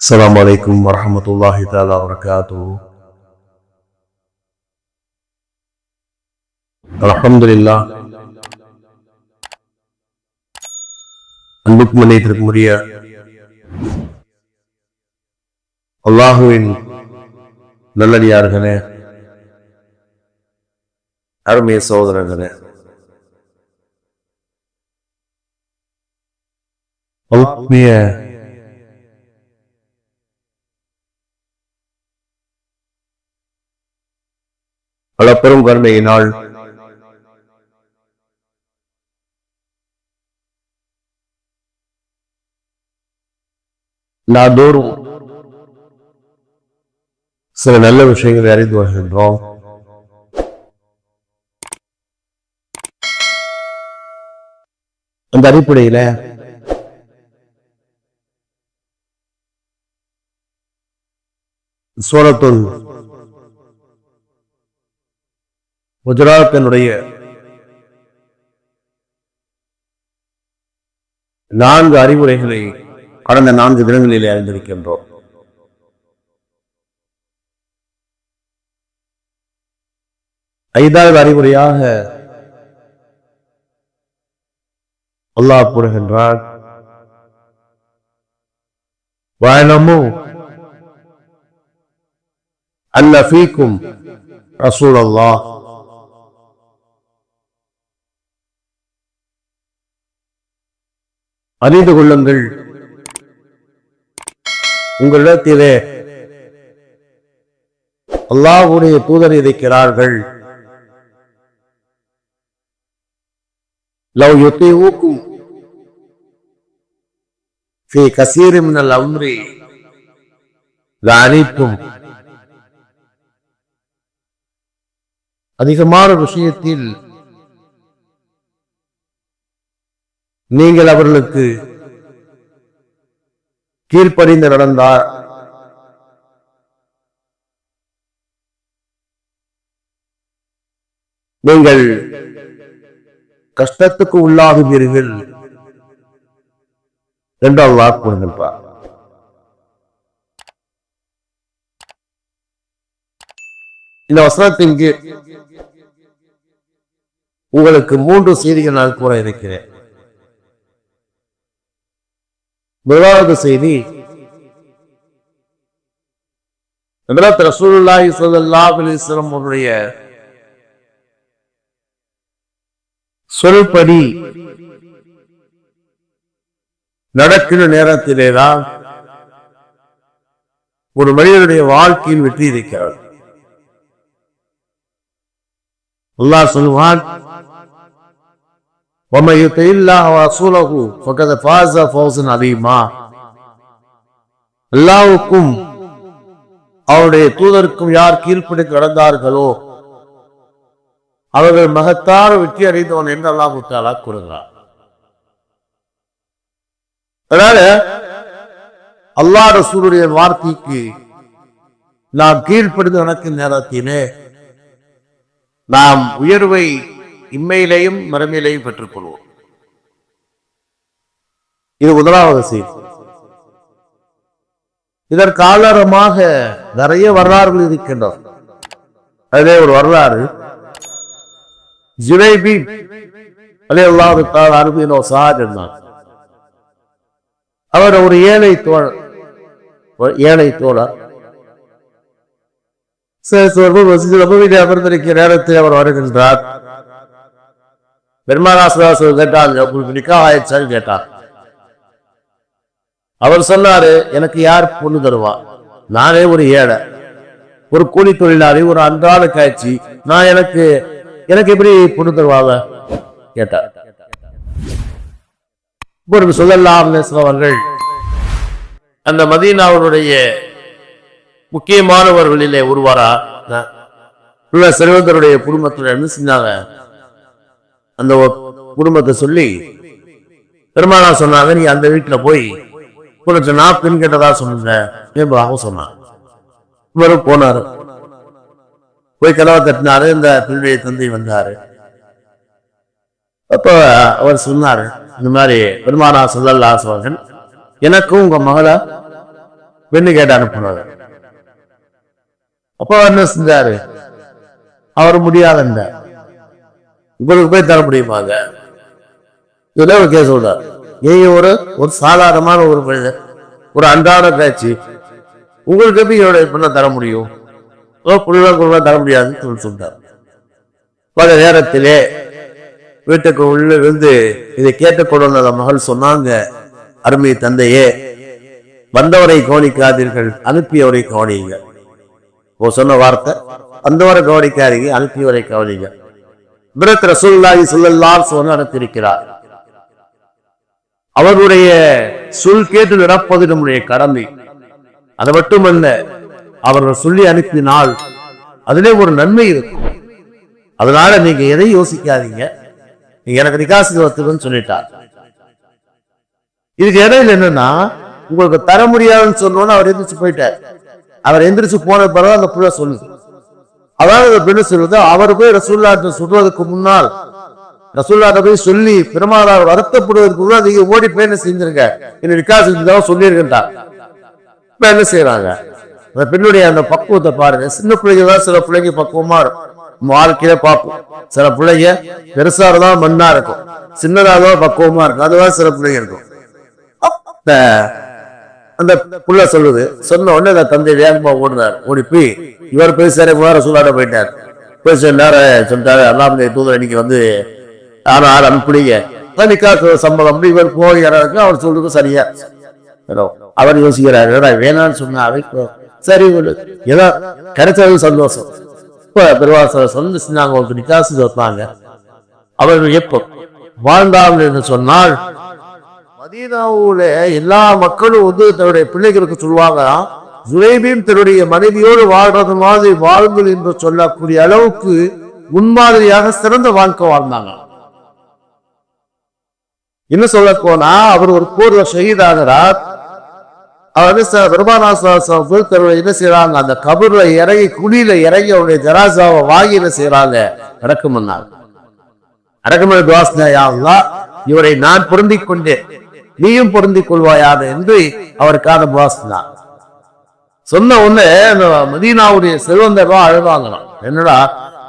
السلام عليكم ورحمة الله تعالى وبركاته الحمد لله அன்புக்கும் நினைத்திருக்கக்கூடிய அல்லாஹுவின் நல்லடியார்களே அருமைய சகோதரர்களே ஆத்மீய அளப்பெரும் கருணையினால் நாள்தோறும் சில நல்ல விஷயங்களை அறிந்து வருகின்றோம். அந்த அடிப்படையில சோழத்துள் குஜராத்தினுடைய நான்கு அறிவுரைகளை கடந்த நான்கு தினங்களில் அறிந்திருக்கின்றோம். ஐந்தாவது அறிவுரையாக அல்லாஹ் கூறுகின்றார் வாழமோ அல்ல ஃபீக்கும் ரசூல் அல்லாஹ் அறிந்து கொள்ளுங்கள். உங்களிடத்திலே அல்லாவுடைய தூதர் இருக்கிறார்கள். லவ் யுத்தி ஊக்கும் ஃபி கசீரிம் அனைத்தும் அதிகமான விஷயத்தில் நீங்கள் அவர்களுக்கு கீழ்ப்படிந்து நடந்தார். நீங்கள் கஷ்டத்துக்கு உள்ளாகுவீர்கள். என்று அல்லாஹ் கூறுகின்றார். இந்த வசனத்தின் உங்களுக்கு மூன்று செய்திகள் நான் கூற இருக்கிறேன். முதலாவது செய்தி. ஹஜரத் ரசூலுல்லாஹி ஸல்லல்லாஹு அலைஹி அவருடைய சொல்படி நடக்கிற நேரத்திலேதான் ஒரு மனிதனுடைய வாழ்க்கையில் வெற்றி இருக்கிறார் அல்லாஹ் சொல்வான் ومن يطع الله ورسوله فقد فاز فوزا عظيما அல்லாஹ்வுக்கும் அவருடைய தூதருக்கும் யார் கீழ்ப்படிந்து நடந்தார்களோ அவர்கள் மகத்தான வெற்றி அடைந்தவன் என்று அல்லாஹு தாலா கூறுகிறார் அதனால அல்லாஹ் ரசூலுடைய வார்த்தைக்கு நாம் கீழ்ப்படிந்து நடக்கும் நேரத்திலே நாம் உயர்வை இம்மையிலேயும் மறுமையிலேயும் பெற்றுக்கொள்வோம். இது முதலாவது செய்தி. இதற்கு ஆதாரமாக நிறைய வரலாறுகள் இருக்கின்றன. அதிலே ஒரு வரலாறு ஜுனைபி அலே அல்லாவுக்காக அனுப்பினோ சார் என்றார் அவர் ஒரு ஏழை தோழர் ஒரு ஏழை தோழர். வீடு அமர்ந்திருக்கிற நேரத்தில் அவர் வருகின்றார். பெருமானாசுராசு கேட்டார் உங்களுக்கு நிக்கா ஆயிடுச்சான்னு கேட்டார். அவர் சொன்னாரு எனக்கு யார் பொண்ணு தருவா? நானே ஒரு ஏழை. ஒரு கூலி தொழிலாளி ஒரு அன்றாட காட்சி. நான் எனக்கு எனக்கு எப்படி பொண்ணு தருவாங்க? கேட்டார். ஒரு சொல்லலாம் அவர்கள் அந்த மதீனாவுடைய முக்கியமானவர்களிலே ஒருவாரா உள்ள செல்வந்தருடைய குடும்பத்துல என்ன செஞ்சாங்க அந்த குடும்பத்தை சொல்லி பெருமானா சொன்னாங்க நீ அந்த வீட்டுல போய் உனக்கு நான் பெண் கேட்டதா சொன்ன சொன்னான். இவரும் போனாரு. போய் கதவை தட்டினாரு இந்த பெண்ணுடைய தந்தை வந்தாரு. அப்ப அவர் சொன்னாரு இந்த மாதிரி பெருமானா சொல்லல்லா சோழன் எனக்கும் உங்க மகளா பெண்ணு கேட்டு அனுப்புனாரு. அப்ப என்ன செஞ்சாரு? அவர் முடியாதுன்ற உங்களுக்கு போய் தர முடியுமாங்க இதெல்லாம் ஒரு கேஸ் நீங்க ஒரு ஒரு சாதாரணமான ஒரு மனிதர் ஒரு அன்றாட காட்சி உங்களுக்கு எப்படி என்னோட பண்ண தர முடியும்? ஓ புள்ள குழுவா தர முடியாதுன்னு சொல்லி சொல்றாரு. பல நேரத்திலே வீட்டுக்கு உள்ள இருந்து இதை கேட்டுக்கொண்டு மகள் சொன்னாங்க அருமை தந்தையே வந்தவரை கவனிக்காதீர்கள் அனுப்பியவரை கவனியுங்க ஓ சொன்ன வார்த்தை வந்தவரை கவனிக்காதீங்க அனுப்பியவரை கவனிங்க பிரத் ரசூல்லாஹி ஸல்லல்லாஹு சொன்ன அவருடைய சொல் கேட்டு நடப்பது நம்முடைய கடமை. அது மட்டுமல்ல அவர்கள் சொல்லி அனுப்பினால் அதிலே ஒரு நன்மை இருக்கும். அதனால நீங்க எதை யோசிக்காதீங்க. நீங்க எனக்கு நிகாசி சொல்லிட்டார். இதுக்கு இடையில என்னன்னா உங்களுக்கு தர முடியாதுன்னு சொன்னோன்னு அவர் எந்திரிச்சு போயிட்டார். அவர் எந்திரிச்சு போன பிறகு அந்த புள்ள சொல்லுது. அதாவது பெண்ணு சொல்வது அவர் போய் ரசூல்லாட்ட சொல்றதுக்கு முன்னால் ரசூல்லாட்ட போய் சொல்லி பெருமாளார் வருத்தப்படுவதற்கு முன்னாடி நீங்க ஓடி போய் என்ன செஞ்சிருங்க? என்ன நிக்காசி செஞ்சுதான் சொல்லியிருக்கின்றார் இப்ப என்ன செய்யறாங்க அந்த பெண்ணுடைய அந்த பக்குவத்தை பாருங்க. சின்ன பிள்ளைங்க தான் சில பிள்ளைங்க பக்குவமா இருக்கும். வாழ்க்கையில பார்ப்போம். சில பிள்ளைங்க பெருசா தான் மண்ணா இருக்கும். சின்னதாக தான் பக்குவமா இருக்கும். அதுதான் சில பிள்ளைங்க இருக்கும். அந்த புள்ள சொல்லுது சொன்ன உடனே அந்த தந்தை வேகமா ஓடுனார். ஓடி போய் இவர் போய் சரி வேற சொல்லாட போயிட்டார். போய் சில நேரம் சொல்லிட்டாரு அல்லாமலை தூதர் இன்னைக்கு வந்து யாரும் யாரும் அனுப்பிடுங்க தனிக்காசு சம்பளம். இவர் போகிறாருக்கு அவர் சொல்றது சரியா? அவர் யோசிக்கிறார் ஏடா வேணாம்னு சொன்னாரு சரி விடு. ஏதோ கிடைச்சது சந்தோஷம். இப்போ பெருவாசர் சொந்த செஞ்சாங்க உங்களுக்கு நிக்காசு சொன்னாங்க. அவர்கள் எப்போ வாழ்ந்தார்கள் என்று சொன்னால் மதீனாவில் எல்லா மக்களும் வந்து தன்னுடைய பிள்ளைகளுக்கு சொல்லுவாங்க ஜுலைபீன் தன்னுடைய மனைவியோடு வாழ்றது மாதிரி வாழுங்கள் என்று சொல்லக்கூடிய அளவுக்கு முன்மாதிரியாக சிறந்த வாழ்க்கை வாழ்ந்தாங்க. என்ன சொல்ல போனா அவர் ஒரு போர்ல ஷஹீதாகிறார் அவர் வந்து தன்னுடைய என்ன செய்யறாங்க அந்த கபூர்ல இறங்கி குழியில இறங்கி அவருடைய ஜராசாவை வாங்கி என்ன செய்யறாங்க அடக்கம் பண்ணாங்க அடக்கமன துவாசனையா இவரை நான் பொருந்திக் கொண்டேன். நீயும் பொருந்திக் கொள்வாயாக என்று அவருக்கான துவாசனா சொன்ன உடனே அந்த மதீனாவுடைய செல்வந்தர்வா அழுவாங்களாம் என்னடா?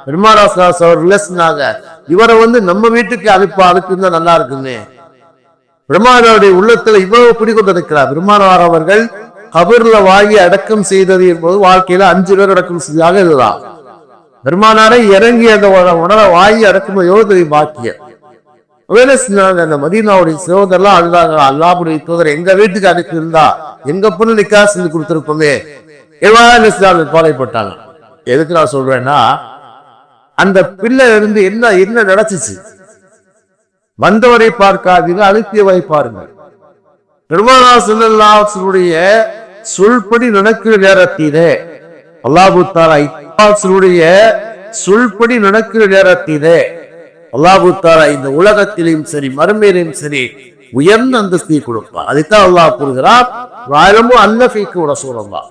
பெருமாராசாஸ் அவர் சொன்னாங்க இவரை வந்து நம்ம வீட்டுக்கு அனுப்ப அனுப்பியிருந்தா நல்லா இருக்குமே. பெருமானாருடைய உள்ளத்துல இவ்வளவு பிடிக்கொண்டிருக்கிறார் பெருமானார் அவர்கள் கபர்ல வாங்கி அடக்கம் செய்தது என்பது வாழ்க்கையில அஞ்சு பேர் அடக்கம் செய்தாக இதுதான் பெருமானாரை இறங்கி அந்த உணர வாங்கி அடக்கும் யோகத்தை பாக்கியம். வேலை செஞ்சாங்க அந்த மதீனாவுடைய சகோதரெல்லாம் அழுதாங்க. அல்லாவுடைய தூதர் எங்க வீட்டுக்கு அனுப்பி இருந்தா எங்க பொண்ணு நிக்கா செஞ்சு கொடுத்துருப்போமே. எவ்வளவு பாதைப்பட்டாங்க எதுக்கு நான் சொல்றேன்னா அந்த பிள்ளை இருந்து என்ன என்ன நடந்துச்சு வந்தவரை பார்க்காதீங்க அழுத்தியவை பாருங்க பெருமானா செல்லல்லாசுடைய சொல்படி நடக்கிற நேரத்திலே அல்லாஹு தாலா இப்பாசுடைய சொல்படி நடக்கிற நேரத்திலே அல்லாஹு தாரா இந்த உலகத்திலும் சரி மறுமையிலும் சரி உயர்ந்த அந்தஸ்தி கொடுப்பார் அதைத்தான் அல்லாஹ் கூறுகிறார் வாழமும் அல்லஃபைக்கு உட சூழலா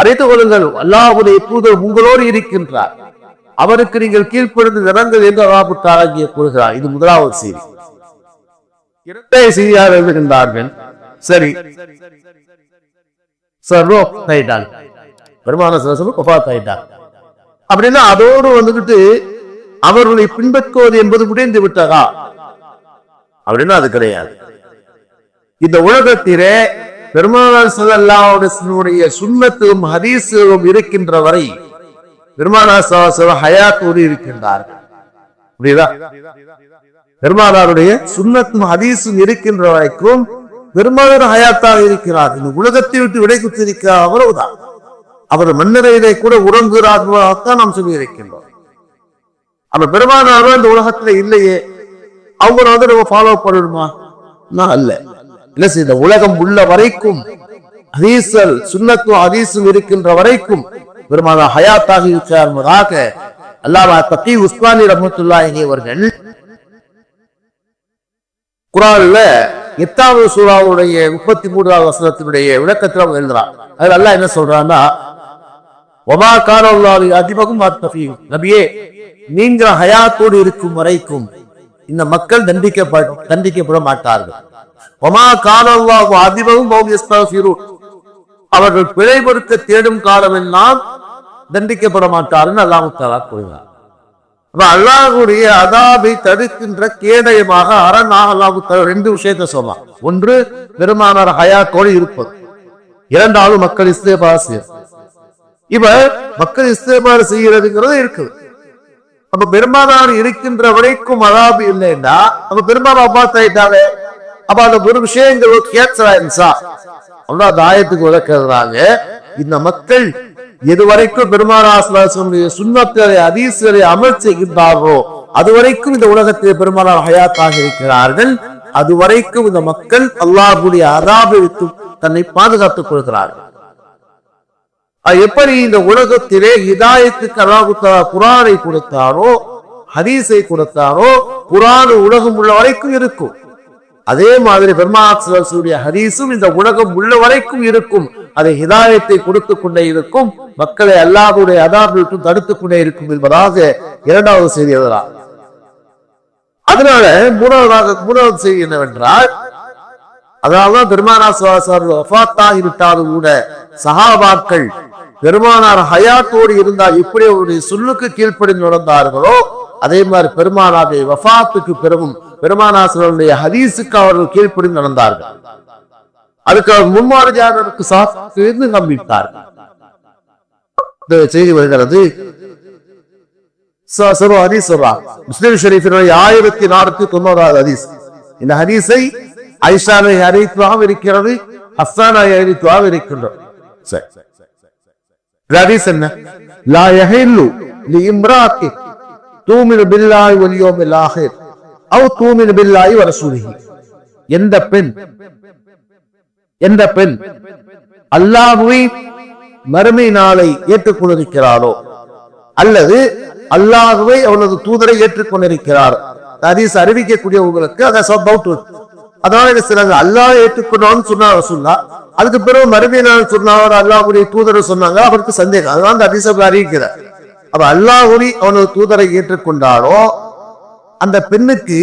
அறிந்து கொள்ளுங்கள் அல்லாஹுடைய தூதர் உங்களோடு இருக்கின்றார். அவருக்கு நீங்கள் கீழ்ப்படுந்து நடங்கள் என்று அல்லாஹு தாலா இங்கே கூறுகிறார். இது முதலாவது செய்தி. இரட்டை செய்தியாக எழுதுகின்றார்கள் சரி. சர்வோ தாயிட்டாங்க. பெருமான சரசனும் கொஃபாத் தாயிட்டாங்க. அப்படின்னா அதோடு வந்துகிட்டு அவர்களை பின்பற்றுவது என்பது முடிந்து விட்டதா? அப்படின்னா அது கிடையாது. இந்த உலகத்திலே பெருமானார் செல்லல்லாவுடைய சுண்ணத்தும் ஹதீசுகளும் இருக்கின்ற வரை பெருமானார் ஹயாத்தோடு இருக்கின்றார்கள் புரியுதா? பெருமானாருடைய சுண்ணத்தும் ஹதீஸும் இருக்கின்ற வரைக்கும் பெருமானார் ஹயாத்தாக இருக்கிறார். இந்த உலகத்தை விட்டு விடை குத்திருக்கிறார் அவ்வளவுதான். அவர் மன்னரையிலே கூட உறங்குகிறார்களாகத்தான் நாம் சொல்லியிருக்கின்றோம். அப்ப பெருமானாரும் இந்த உலகத்துல இல்லையே அவங்கள வந்து நம்ம ஃபாலோ பண்ணணுமா? நான் அல்ல. என்ன செய்ய இந்த உலகம் உள்ள வரைக்கும் ஹதீசல் சுண்ணத்தும் ஹதீசும் இருக்கின்ற வரைக்கும் பெருமானா ஹயாத்தாக இருக்கிறார் அல்லாமா தக்கி உஸ்மானி ரஹமத்துல்லாஹி அவர்கள் குரான்ல எட்டாவது சூறாவுடைய முப்பத்தி மூன்றாவது வசனத்தினுடைய விளக்கத்தில் அவங்க எழுதுறான். அதுல அல்லா என்ன சொல்றான்னா ஒமா காரல்லாவி அதிபகம் நபியே நீங்கள் ஹயாத்தோடு இருக்கும் வரைக்கும் இந்த மக்கள் தண்டிக்கப்பட தண்டிக்கப்பட மாட்டார்கள் ஒமா காலல்லாஹு அதிபவும் அவர்கள் பிழை பொறுக்க தேடும் காலமெல்லாம் தண்டிக்கப்பட மாட்டார்கள் அல்லாஹு கூறினார் அப்ப அல்லாஹுடைய அதாபை தடுக்கின்ற கேடயமாக அரணாக அல்லாஹு ரெண்டு விஷயத்தை சொல்லலாம் ஒன்று பெருமானார் ஹயாத்தோடு இருப்பது. இரண்டாவது மக்கள் இஸ்தேபார் செய்ய இவ மக்கள் இஸ்தேபார் செய்கிறதுங்கிறது இருக்குது. அப்ப பெருமானார் இருக்கின்ற வரைக்கும் அதாபு இல்லைன்னா அப்ப பெருமானார் பார்த்தாயிட்டாங்க அப்ப அந்த ஒரு விஷயங்கள் கேட்சரா இருந்துச்சா? அவ்வளவு அந்த ஆயத்துக்கு விளக்குறாங்க. இந்த மக்கள் எதுவரைக்கும் பெருமானாசுடைய சுண்ணத்தரை அதீசரை அமல் செய்கின்றார்களோ அதுவரைக்கும் இந்த உலகத்தில் பெருமானார் ஹயாத்தாக இருக்கிறார்கள். அதுவரைக்கும் இந்த மக்கள் அல்லாஹுடைய அதாபை தன்னை பாதுகாத்துக் கொள்கிறார்கள். எப்படி இந்த உலகத்திலே ஹிதாயத்துக்கு அல்லாஹுத்தா குரானை கொடுத்தாரோ ஹதீஸை கொடுத்தாரோ குரான் உலகம் உள்ள வரைக்கும் இருக்கும். அதே மாதிரி பெருமாசுடைய ஹதீஸும் இந்த உலகம் உள்ள வரைக்கும் இருக்கும். அதை ஹிதாயத்தை கொடுத்து கொண்டே இருக்கும். மக்களை அல்லாஹுடைய அதாபிட்டும் தடுத்துக் கொண்டே இருக்கும் என்பதாக இரண்டாவது செய்தி எழுதலாம் அதனால மூணாவதாக மூணாவது செய்தி என்னவென்றால் அதனால்தான் பெருமானார் சுவாசார் வஃபாத்தாக கூட சஹாபாக்கள் பெருமானார் ஹயாத்தோடு இருந்தால் எப்படி அவருடைய சொல்லுக்கு கீழ்ப்படிந்து நடந்தார்களோ அதே மாதிரி பெருமானாருடைய வஃபாத்துக்கு பிறகும் பெருமானாசனுடைய ஹதீஸுக்கு அவர்கள் கீழ்ப்படிந்து நடந்தார்கள். அதுக்கு அவர் முன்மாதிரியாளருக்கு சார்ந்து நம்பித்தார்கள் இந்த செய்தி வருகிறது. ஹதீஸ் சொல்றாங்க முஸ்லிம் ஷெரீஃபினுடைய ஆயிரத்தி நானூத்தி தொண்ணூறாவது ஹதீஸ். இந்த ஹதீஸை ஐஷாவை அறிவித்துவாக இருக்கிறது ஹஸ்ஸானை அறிவித்துவாக இருக்கின்றோம் சரி சரி. என்ன லா யஹில்லு லி இம்ராத்தி தூமினு பில்லாஹி வல் யௌமில் ஆஹிர் அவ் தூமினு பில்லாஹி வ ரசூலிஹி எந்த பெண் எந்த பெண் அல்லாஹ்வை மறுமை நாளை ஏற்றுக்கொண்டிருக்கிறாரோ? அல்லது அல்லாஹுவை அவனது தூதரை ஏற்றுக்கொண்டிருக்கிறார்? ஹதீஸ் அறிவிக்கக்கூடியவங்களுக்கு அதை டவுட் அதனால என்ன செய்றாங்க? அல்லாஹ் ஏற்றுக்கொண்டோம்னு சொன்னா சொல்லா அதுக்கு பிறகு மறுபடியும் நாள் சொன்னார் அல்லாஹ்வுடைய தூதரை சொன்னாங்க. அவருக்கு சந்தேகம். அதுதான் அந்த ஹதீஸ் அறிவிக்கிறார். அப்ப அல்லாஹுடி அவனது தூதரை ஏற்றுக்கொண்டாலோ அந்த பெண்ணுக்கு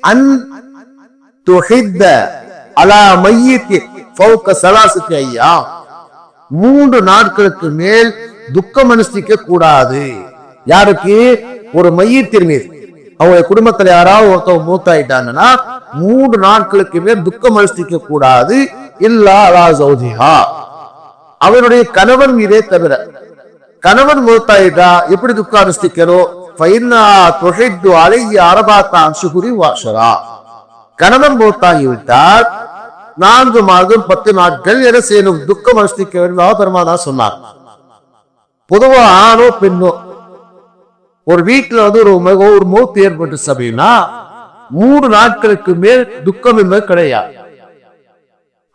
அன் துஹித்த அலா மையத்தி ஃபௌக சலாசுக்கு ஐயா. மூன்று நாட்களுக்கு மேல் துக்கம் அனுஷ்டிக்க கூடாது. யாருக்கு? ஒரு மையத்தின் மீது. அவங்க குடும்பத்துல யாராவது ஒருத்தவங்க மூத்தாயிட்டாங்கன்னா மூன்று நாட்களுக்கு மேல் துக்கம் அனுஷ்டிக்க கூடாது. இல்லா அலா சௌதிஹா. அவருடைய கணவன் மீதே தவிர கணவன் மூத்தாயிட்டா எப்படி துக்கம் அனுஷ்டிக்கணும் கணவன் மூத்தாகிவிட்டால் நான்கு மாதம் பத்து நாட்கள் என செய்யணும் துக்கம் அனுஷ்டிக்க வேண்டும். பெருமானா சொன்னார். பொதுவா ஆணோ பெண்ணோ ஒரு வீட்டுல வந்து ஒரு ம- ஒரு மூத்து ஏற்பட்டுச்சு அப்படின்னா மூணு நாட்களுக்கு மேல் துக்கம் என்பது கிடையாது.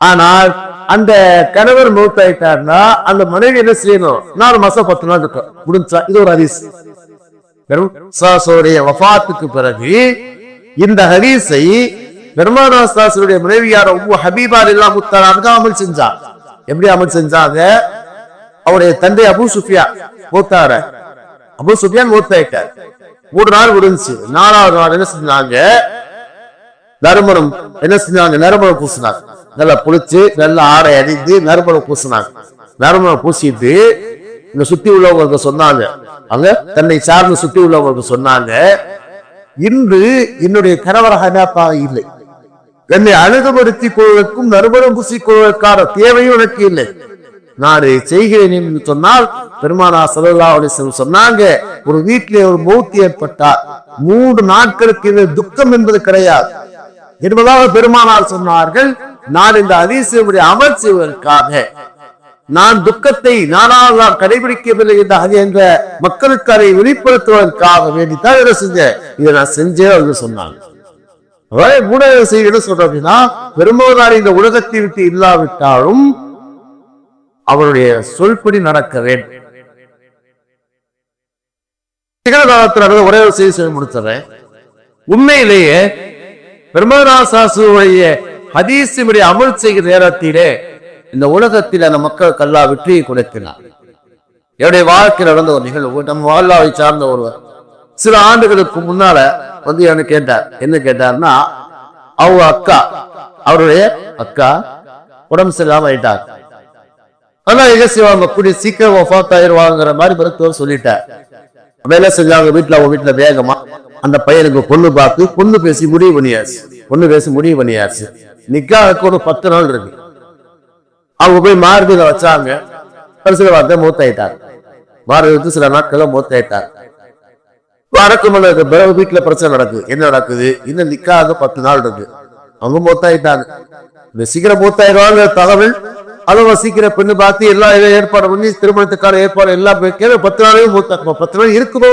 ஆனால் அந்த கணவர் மூத்தாயிட்டார்னா அந்த மனைவி என்ன செய்யணும்? நாலு மாசம் பத்து நாள் இருக்கும் முடிஞ்சா இது ஒரு ஹதீஸ். வெறும் சாசோடைய வஃபாத்துக்கு பிறகு இந்த ஹதீஸை பெருமானா சாசருடைய மனைவியார் ஒவ்வொரு ஹபீபார் எல்லாம் முத்தாராக அமல் செஞ்சார் எப்படி அமல் செஞ்சாங்க அவருடைய தந்தை அபு சுஃபியா மூத்தார. அபு சுஃபியான் மூத்தாயிட்டார். மூணு நாள் முடிஞ்சு நாலாவது நாள் என்ன செஞ்சாங்க? நறுமணம் என்ன செஞ்சாங்க? நறுமணம் பூசினாங்க. நல்லா புளிச்சு நல்லா ஆடை அணிந்து நறுமணம் பூசினாங்க. நறுமணம் பூசிட்டு இந்த சுத்தி உள்ளவங்களுக்கு சொன்னாங்க. அங்க தன்னை சார்ந்து சுத்தி உள்ளவங்களுக்கு சொன்னாங்க. இன்று என்னுடைய கணவராக என்னப்பா? இல்லை. என்னை அழகுபடுத்திக் கொள்வதற்கும் நறுமணம் பூசிக் கொள்வதற்கான தேவையும் எனக்கு இல்லை. நான் இதை செய்கிறேன் என்று சொன்னால் பெருமானா சல்லா அலிஸ்லம் சொன்னாங்க ஒரு வீட்டிலே ஒரு மௌத்தி ஏற்பட்டால் மூன்று நாட்களுக்கு இது துக்கம் என்பது கிடையாது. என்பதாக பெருமானார் சொன்னார்கள் நான் இந்த அதிசயமுடைய அமல் செய்வதற்காக நான் துக்கத்தை நானால் நான் கடைபிடிக்கவில்லை என்ற அது என்ற மக்களுக்கு அதை வெளிப்படுத்துவதற்காக வேண்டித்தான் இதை செஞ்சேன். இதை நான் செஞ்சேன் என்று சொன்னாங்க அதாவது மூணாவது செய்தி என்ன சொல்றோம் அப்படின்னா பெருமானார் இந்த உலகத்தை விட்டு இல்லாவிட்டாலும் அவருடைய சொல்படி நடக்க வேண்டும் நிகழ்காலத்தில் ஒரே ஒரு செய்தி முடிச்சிடுறேன் உண்மையிலேயே பெருமராசாசுடைய ஹதீசினுடைய அமல் செய்கிற நேரத்திலே இந்த உலகத்தில் அந்த மக்கள் கல்லா வெற்றியை கொடுத்தினார் என்னுடைய வாழ்க்கையில் நடந்த ஒரு நிகழ்வு நம்ம வாழ்வாவை சார்ந்த ஒருவர் சில ஆண்டுகளுக்கு முன்னால வந்து எனக்கு கேட்டார். என்ன கேட்டார்னா அவங்க அக்கா அவருடைய அக்கா உடம்பு சரியில்லாம ஆயிட்டார். ஆனா என்ன செய்வாங்க கூடிய சீக்கிரம் ஒஃபாத் ஆயிடுவாங்கிற மாதிரி மருத்துவர் சொல்லிட்டார். வேலை செஞ்சாங்க? வீட்டுல அவங்க வீட்டுல வேகமா அந்த பையனுக்கு பொண்ணு பார்த்து பொண்ணு பேசி முடிவு பண்ணியாச்சு. பொண்ணு பேசி முடிவு பண்ணியாச்சு. நிக்காவுக்கு ஒரு பத்து நாள் இருக்கு. அவங்க போய் மார்பில வச்சாங்க. கடைசியில் வார்த்தை மூத்தாயிட்டார். மார்பு வச்சு சில நாட்கள்ல மூத்தாயிட்டார். அடக்கு பிறகு வீட்டுல பிரச்சனை நடக்குது. என்ன நடக்குது? இன்னும் நிக்காக பத்து நாள் இருக்கு. அவங்க மூத்தாயிட்டாங்க. இந்த சீக்கிரம் மூத்தாயிடுவாங்க தகவல் அளவு சீக்கிரம் பெண்ணு பார்த்து எல்லா இதை ஏற்பாடு பண்ணி திருமணத்துக்கான ஏற்பாடு எல்லாம் பத்து நாளையும் மூத்தா பத்து நாள் இருக்குமோ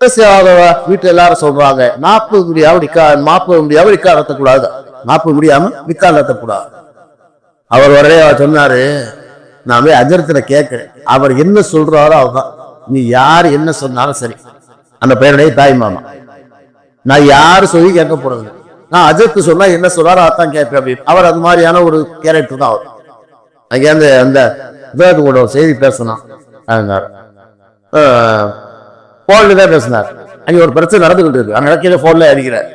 மூத்தாயிட்டா வீட்டுல எல்லாரும் சொல்றாங்க நாற்பது முடியாம நிக்கா நாற்பது முடியாம நிக்கா நடத்தக்கூடாது. நாற்பது முடியாம நிக்கா நடத்தக்கூடாது. அவர் வரைய சொன்னாரு நான் போய் அஜரத்துல கேட்கிறேன். அவர் என்ன சொல்றாரோ அவர்தான் நீ யார் என்ன சொன்னாலும் சரி. அந்த பெயருடைய தாய் மாமா நான் யாரு சொல்லி கேட்க போறது? நான் அஜித் சொன்னா என்ன சொல்றாரோ அதான் கேட்பேன். அப்படின்னு அவர் அது மாதிரியான ஒரு கேரக்டர் தான் அவர். அங்கே அந்த அந்த கூட ஒரு செய்தி பேசணும் போன்ல தான் பேசினார். அங்கே ஒரு பிரச்சனை நடந்துகிட்டு இருக்கு. அங்க நடக்கிற போன்ல அடிக்கிறார்.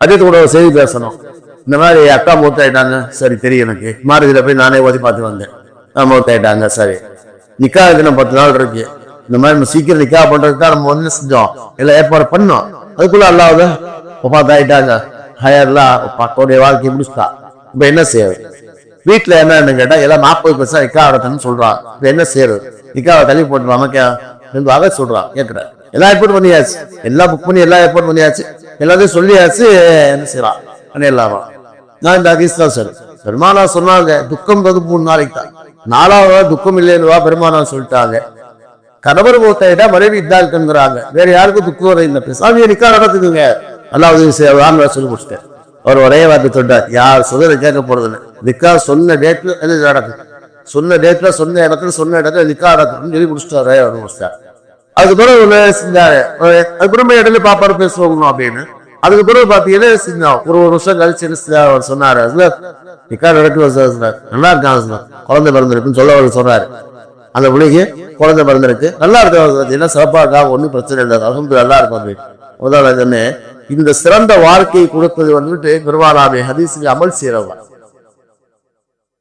அதே கூட ஒரு செய்தி பேசணும். இந்த மாதிரி அக்கா மூத்தாயிட்டாங்க சரி தெரியும் எனக்கு. மாறுதியில் போய் நானே ஓதி பார்த்து வந்தேன். ஆ, மூத்தாயிட்டாங்க சரி. நிக்கா தினம் பத்து நாள் இருக்கு. இந்த மாதிரி நம்ம சீக்கிரம் நிக்கா பண்றதுக்கு தான் நம்ம வந்து செஞ்சோம்? எல்லாம் ஏற்பாடு பண்ணோம். அதுக்குள்ள அல்லாவது ஒப்பாத்தாயிட்டாங்க ஹயர்லாம் பக்கோடைய வாழ்க்கையை முடிச்சுட்டா. இப்போ என்ன செய்யறது வீட்டில் என்னன்னு கேட்டா எல்லாம் நாற்பது பர்சன்ட் நிக்கா நடத்தணும்னு சொல்றான். இப்போ என்ன செய்யறது நிக்காவை தள்ளி போட்டு நமக்கு சொல்றான் கேட்கிறார் எல்லாம் ஏற்பாடு பண்ணியாச்சு எல்லாம் புக் பண்ணி எல்லாம் ஏற்பாடு பண்ணியாச்சு எல்லாத்தையும் சொல்லியாச்சு என்ன செய்யறான் பண்ணிடலாமா நான் இந்த ஹதீஸ் தான் சரி பெருமானா சொன்னாங்க துக்கம்ன்றது மூணு நாளைக்கு தான். நாலாவது துக்கம் இல்லைன்னுவா பெருமானா சொல்லிட்டாங்க. கணவர் மூத்தாயிட்டா மனைவி இருக்குங்கிறாங்க வேற யாருக்கும் துக்கம் வர இந்த சாமியை நிக்கா நடத்துக்குங்க அல்லாவது வாங்க சொல்லி முடிச்சிட்டேன். அவர் ஒரே வார்த்தை சொல்றார் யார் சுதந்திர கேட்க போறதுன்னு நிக்கா சொன்ன டேட்ல என்ன நடக்குது? சொன்ன டேட்ல சொன்ன இடத்துல சொன்ன இடத்துல நிக்கா நடக்குதுன்னு சொல்லி முடிச்சிட்டாரு அவர் முடிச்சிட்டார் அதுக்கு பிறகு செஞ்சாரு ஒரு- அதுக்கு இடையில பாப்பாரு பேசுவாங்க அப்படின்னு. அதுக்கு பிறகு பாத்தீங்கன்னா செஞ்சோம் ஒரு ஒரு வருஷம் கழிச்சு என்ன அவர் சொன்னாரு. அதுல நிக்கா நடக்குது சார் சொன்னார் நல்லா இருக்காங்க சொன்னார் குழந்தை பிறந்திருக்குன்னு சொல்ல அவர் சொன்னாரு. அந்த பிள்ளைக்கு குழந்தை பிறந்திருக்கு. நல்லா இருக்கு என்ன சிறப்பா இருக்கா? ஒன்றும் பிரச்சனை இல்லை. அலமது நல்லா இருக்கும். அப்படின்னு. உதாரணத்துன்னு இந்த சிறந்த வாழ்க்கையை கொடுப்பது வந்துட்டு பெருமானாமே ஹதீஸுக்கு அமல் செய்யறவங்க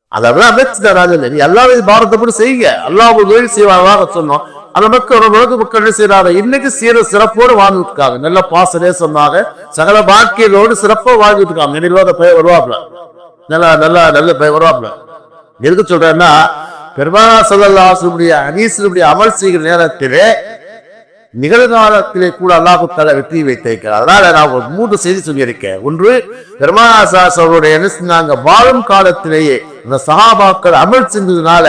அதெல்லாம் அமைச்சு ராஜன் நீ எல்லாரும் போட்டு செய்யுங்க. அல்லாஹ் தொழில் செய்வாங்க சொன்னோம். அந்த மக்கள் உலக மக்கள் என்ன செய்யறாங்க இன்னைக்கு சீர சிறப்போடு வாழ்ந்துட்டு இருக்காங்க நல்ல பாசனே சொன்னாங்க. சகல வாழ்க்கையிலோடு சிறப்பா வாழ்ந்துட்டு இருக்காங்க நினைவாத பெயர் வருவாப்ல நல்லா நல்லா நல்ல பெயர் வருவாப்ல எதுக்கு சொல்றேன்னா பெருமானா சல்லாசுடைய அனீசனுடைய அமல் செய்கிற நேரத்திலே நிகழ்காலத்திலே கூட அல்லாஹு தலை வெற்றி வைத்திருக்கிறார். அதனால நான் ஒரு மூன்று செய்தி சொல்லியிருக்கேன். ஒன்று பெருமாசாசருடைய என்ன செஞ்சாங்க வாழும் காலத்திலேயே இந்த சகாபாக்கள் அமல் செஞ்சதுனால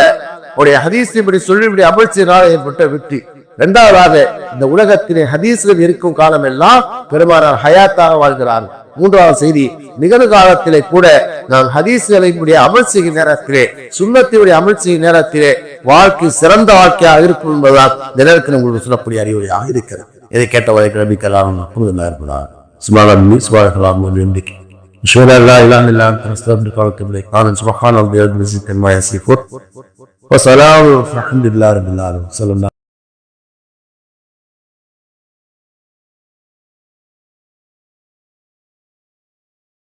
உடைய ஹதீஸ் இப்படி சொல்லி அமல் செய்தனால ஏற்பட்ட வெற்றி இரண்டாவதாக இந்த உலகத்திலே ஹதீஸ்கள் இருக்கும் காலம் எல்லாம் பெருமானார் ஹயாத்தாக வாழ்கிறார்கள் மூன்றாவது செய்தி நிகழ்காலத்திலே கூட நாம் ஹதீஸ்களை அமல் செய்யும் நேரத்திலே சுண்ணத்தினுடைய அமல் செய்யும் நேரத்திலே வாழ்க்கை சிறந்த வாழ்க்கையாக இருக்கும் என்பதால் இந்த நேரத்தில் உங்களுக்கு சொல்லக்கூடிய அறிவுரையாக இருக்கிறது இதை கேட்ட வரைக்கும் நம்பிக்கலாம் இருப்பதார் சுமாரம் சுபாகலாம் நம்பிக்கை أشهد أن لا إله إلا أنت نستغفرك ونتوب إليك قال سبحان ربي رب العزة عما يصفون وسلام الحمد لله رب العالمين.